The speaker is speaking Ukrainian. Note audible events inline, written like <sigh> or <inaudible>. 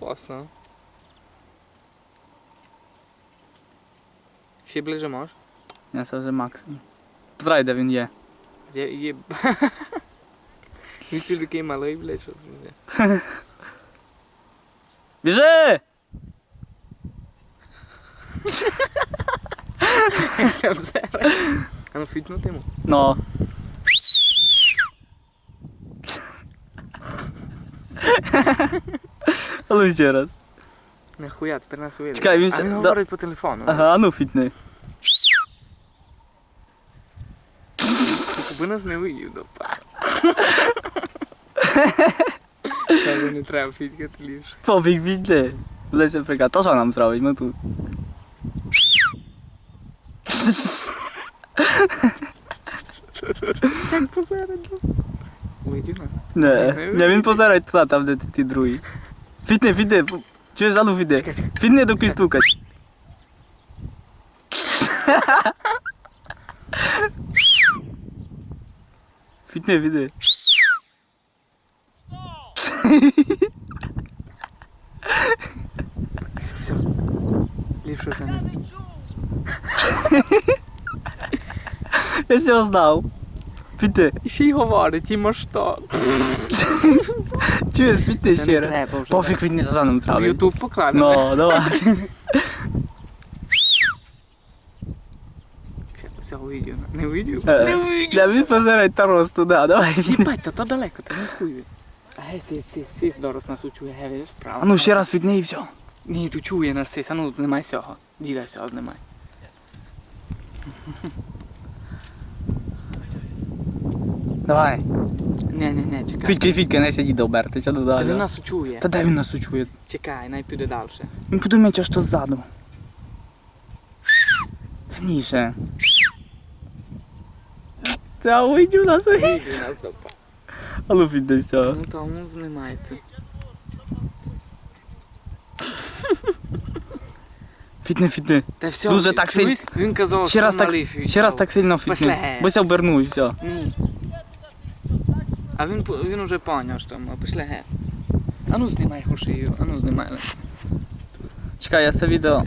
Класно. Ще ближе можеш? Ні, це вже максимум. Позрай, де він є. Я є. Він ще <laughs> такий малий, блядь, що це не. Біжи! <laughs> Це все. <laughs> А ну фітнути йому. Ну. А Halujcie raz. No chuja, 14 ujedzie. Czekaj, wiem, Ale no, do- po telefonu. Aha, no fitny. <laughs> Kubunas nie wyjdzie do pana. Cały nie trafić, gatlisz. Powiek widny. Lecę frega, to co nam zrobić, no tu. Tak pozerę. No. Ujedzie nas. Nie, nie wiem pozerać to tam, gdy ty drugi. туди, там, де ти, ти другий. Фітни, фітни. Чуєш, а ну фітни. Чекай, чекай. Фітни до кістука. Фітни, фітни. Все. Ліпше вже не. Я все знав. І ще й говорить, і що. Чуєш, фітни ще раз. Пофіг фітни, то що нам В зробить? Ютуб покладемо. Ну, давай. Все, увидів. Не увидів? Е, Не увидів. Для він позирай Тарос туди, давай. Їбать, то то далеко, то не хуй. Гей, сі, сі, сі, Дорос нас учує, гей, видиш, справа. А ну ще раз фітни і все. Ні, тут чує нас цей, а ну знімай сього. Діда сього знімай. Давай. Не, не, не, чекай. Фітька, фітька, не сиді доберти, що Та туди. він нас учує. Та де він нас учує? Чекай, най піде далі. Він подумає, що що ззаду. Сильніше. Та уйдю нас. Вийди нас до па. А ну фітни все. Ну тому знімається. Фітни, фітни. Та все, Дуже так сильно- Він казав, Ще раз так, налив ще раз віддав. так сильно Пошли. фітни. Бося оберну і все. Ні. А він, він уже поняв, що ми пішли ге. А ну знімай його ану ну знімай. Чекай, я це відео